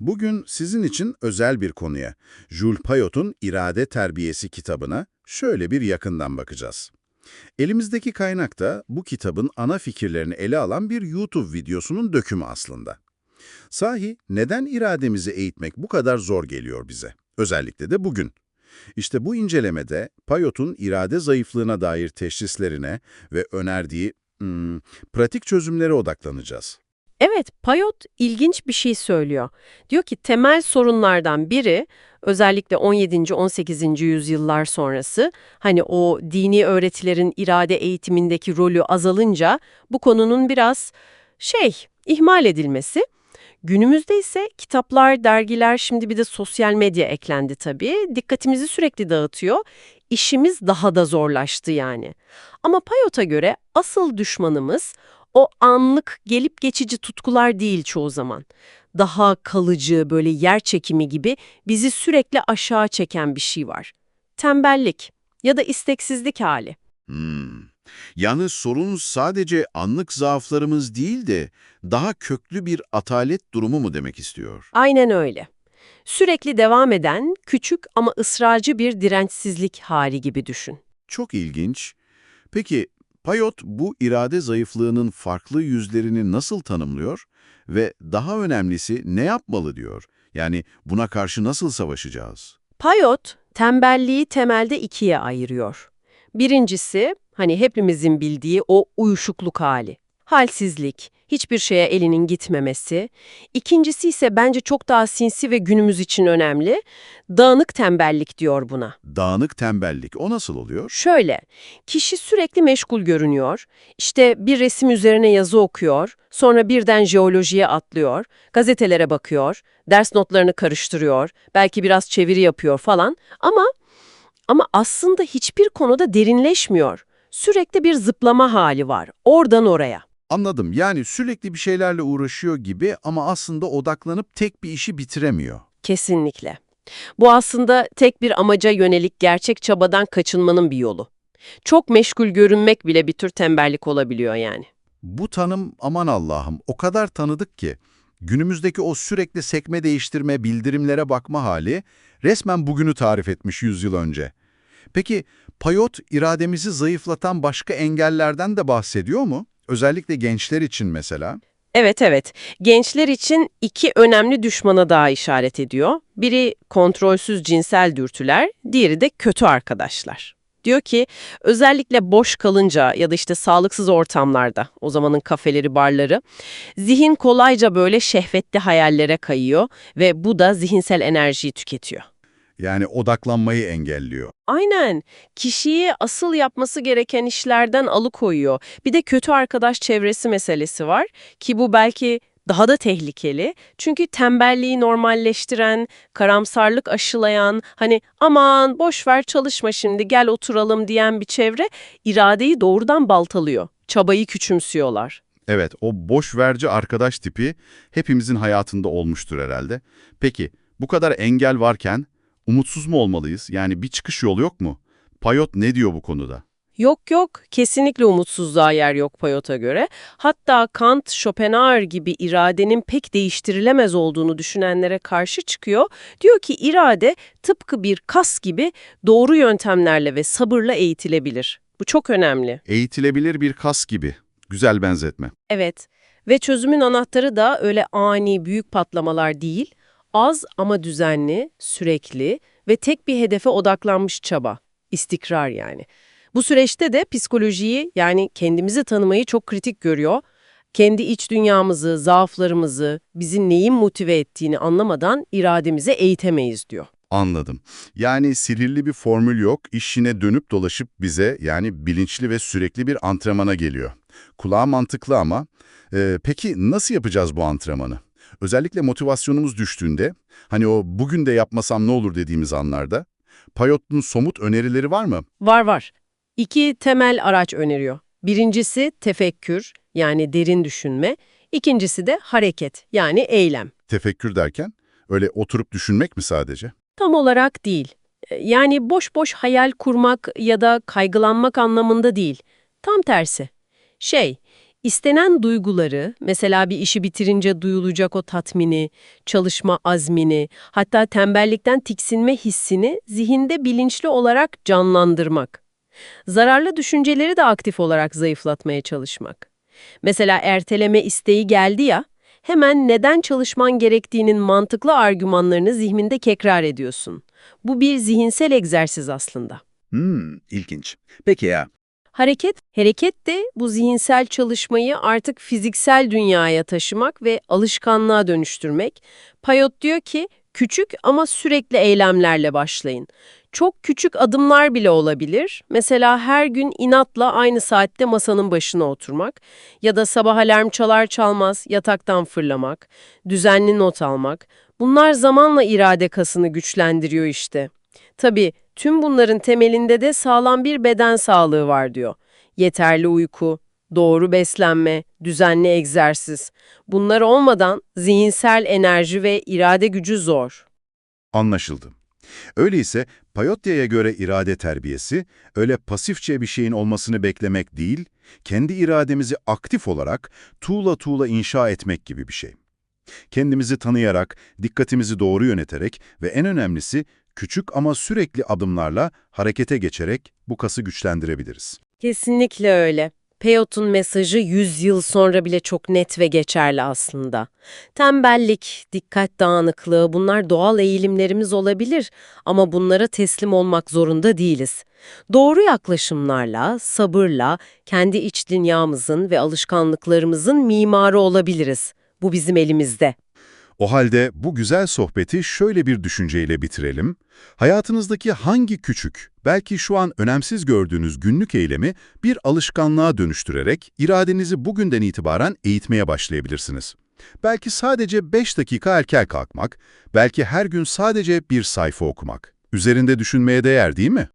Bugün sizin için özel bir konuya, Jules Payot'un İrade Terbiyesi kitabına şöyle bir yakından bakacağız. Elimizdeki kaynak da bu kitabın ana fikirlerini ele alan bir YouTube videosunun dökümü aslında. Sahi neden irademizi eğitmek bu kadar zor geliyor bize? Özellikle de bugün. İşte bu incelemede Payot'un irade zayıflığına dair teşhislerine ve önerdiği hmm, pratik çözümlere odaklanacağız. Evet, Payot ilginç bir şey söylüyor. Diyor ki temel sorunlardan biri özellikle 17. 18. yüzyıllar sonrası hani o dini öğretilerin irade eğitimindeki rolü azalınca bu konunun biraz şey ihmal edilmesi. Günümüzde ise kitaplar, dergiler şimdi bir de sosyal medya eklendi tabii. Dikkatimizi sürekli dağıtıyor. İşimiz daha da zorlaştı yani. Ama Payot'a göre asıl düşmanımız o anlık gelip geçici tutkular değil çoğu zaman. Daha kalıcı böyle yer çekimi gibi bizi sürekli aşağı çeken bir şey var. Tembellik ya da isteksizlik hali. Hmm. Yani sorun sadece anlık zaaflarımız değil de daha köklü bir atalet durumu mu demek istiyor? Aynen öyle. Sürekli devam eden, küçük ama ısrarcı bir dirençsizlik hali gibi düşün. Çok ilginç. Peki Payot bu irade zayıflığının farklı yüzlerini nasıl tanımlıyor ve daha önemlisi ne yapmalı diyor? Yani buna karşı nasıl savaşacağız? Payot, tembelliği temelde ikiye ayırıyor. Birincisi, hani hepimizin bildiği o uyuşukluk hali. Halsizlik, hiçbir şeye elinin gitmemesi. İkincisi ise bence çok daha sinsi ve günümüz için önemli. Dağınık tembellik diyor buna. Dağınık tembellik o nasıl oluyor? Şöyle, kişi sürekli meşgul görünüyor, işte bir resim üzerine yazı okuyor, sonra birden jeolojiye atlıyor, gazetelere bakıyor, ders notlarını karıştırıyor, belki biraz çeviri yapıyor falan ama ama aslında hiçbir konuda derinleşmiyor. Sürekli bir zıplama hali var, oradan oraya. Anladım. Yani sürekli bir şeylerle uğraşıyor gibi ama aslında odaklanıp tek bir işi bitiremiyor. Kesinlikle. Bu aslında tek bir amaca yönelik gerçek çabadan kaçınmanın bir yolu. Çok meşgul görünmek bile bir tür tembellik olabiliyor yani. Bu tanım aman Allah'ım o kadar tanıdık ki günümüzdeki o sürekli sekme değiştirme, bildirimlere bakma hali resmen bugünü tarif etmiş yüzyıl önce. Peki Payot irademizi zayıflatan başka engellerden de bahsediyor mu? Özellikle gençler için mesela. Evet evet. Gençler için iki önemli düşmana daha işaret ediyor. Biri kontrolsüz cinsel dürtüler, diğeri de kötü arkadaşlar. Diyor ki özellikle boş kalınca ya da işte sağlıksız ortamlarda, o zamanın kafeleri, barları, zihin kolayca böyle şehvetli hayallere kayıyor ve bu da zihinsel enerjiyi tüketiyor. Yani odaklanmayı engelliyor. Aynen. Kişiyi asıl yapması gereken işlerden alıkoyuyor. Bir de kötü arkadaş çevresi meselesi var ki bu belki daha da tehlikeli. Çünkü tembelliği normalleştiren, karamsarlık aşılayan, hani aman boş ver çalışma şimdi gel oturalım diyen bir çevre iradeyi doğrudan baltalıyor. Çabayı küçümsüyorlar. Evet, o boş verici arkadaş tipi hepimizin hayatında olmuştur herhalde. Peki, bu kadar engel varken umutsuz mu olmalıyız? Yani bir çıkış yolu yok mu? Payot ne diyor bu konuda? Yok yok, kesinlikle umutsuzluğa yer yok Payot'a göre. Hatta Kant, Schopenhauer gibi iradenin pek değiştirilemez olduğunu düşünenlere karşı çıkıyor. Diyor ki irade tıpkı bir kas gibi doğru yöntemlerle ve sabırla eğitilebilir. Bu çok önemli. Eğitilebilir bir kas gibi. Güzel benzetme. Evet ve çözümün anahtarı da öyle ani büyük patlamalar değil, az ama düzenli, sürekli ve tek bir hedefe odaklanmış çaba, istikrar yani. Bu süreçte de psikolojiyi yani kendimizi tanımayı çok kritik görüyor. Kendi iç dünyamızı, zaaflarımızı, bizi neyin motive ettiğini anlamadan irademize eğitemeyiz diyor. Anladım. Yani sihirli bir formül yok, işine dönüp dolaşıp bize yani bilinçli ve sürekli bir antrenmana geliyor. Kulağa mantıklı ama e, peki nasıl yapacağız bu antrenmanı? Özellikle motivasyonumuz düştüğünde, hani o bugün de yapmasam ne olur dediğimiz anlarda, Payot'un somut önerileri var mı? Var var. İki temel araç öneriyor. Birincisi tefekkür yani derin düşünme. İkincisi de hareket yani eylem. Tefekkür derken, öyle oturup düşünmek mi sadece? Tam olarak değil. Yani boş boş hayal kurmak ya da kaygılanmak anlamında değil. Tam tersi. Şey, İstenen duyguları, mesela bir işi bitirince duyulacak o tatmini, çalışma azmini, hatta tembellikten tiksinme hissini zihinde bilinçli olarak canlandırmak. Zararlı düşünceleri de aktif olarak zayıflatmaya çalışmak. Mesela erteleme isteği geldi ya, hemen neden çalışman gerektiğinin mantıklı argümanlarını zihninde tekrar ediyorsun. Bu bir zihinsel egzersiz aslında. Hmm, ilginç. Peki ya, Hareket, hareket de bu zihinsel çalışmayı artık fiziksel dünyaya taşımak ve alışkanlığa dönüştürmek. Payot diyor ki, küçük ama sürekli eylemlerle başlayın. Çok küçük adımlar bile olabilir. Mesela her gün inatla aynı saatte masanın başına oturmak ya da sabah alarm çalar çalmaz yataktan fırlamak, düzenli not almak. Bunlar zamanla irade kasını güçlendiriyor işte. Tabii tüm bunların temelinde de sağlam bir beden sağlığı var diyor. Yeterli uyku, doğru beslenme, düzenli egzersiz. Bunlar olmadan zihinsel enerji ve irade gücü zor. Anlaşıldı. Öyleyse Payotya'ya göre irade terbiyesi, öyle pasifçe bir şeyin olmasını beklemek değil, kendi irademizi aktif olarak tuğla tuğla inşa etmek gibi bir şey. Kendimizi tanıyarak, dikkatimizi doğru yöneterek ve en önemlisi küçük ama sürekli adımlarla harekete geçerek bu kası güçlendirebiliriz. Kesinlikle öyle. Peyot'un mesajı 100 yıl sonra bile çok net ve geçerli aslında. Tembellik, dikkat dağınıklığı bunlar doğal eğilimlerimiz olabilir ama bunlara teslim olmak zorunda değiliz. Doğru yaklaşımlarla, sabırla kendi iç dünyamızın ve alışkanlıklarımızın mimarı olabiliriz. Bu bizim elimizde. O halde bu güzel sohbeti şöyle bir düşünceyle bitirelim. Hayatınızdaki hangi küçük, belki şu an önemsiz gördüğünüz günlük eylemi bir alışkanlığa dönüştürerek iradenizi bugünden itibaren eğitmeye başlayabilirsiniz. Belki sadece 5 dakika erken kalkmak, belki her gün sadece bir sayfa okumak. Üzerinde düşünmeye değer değil mi?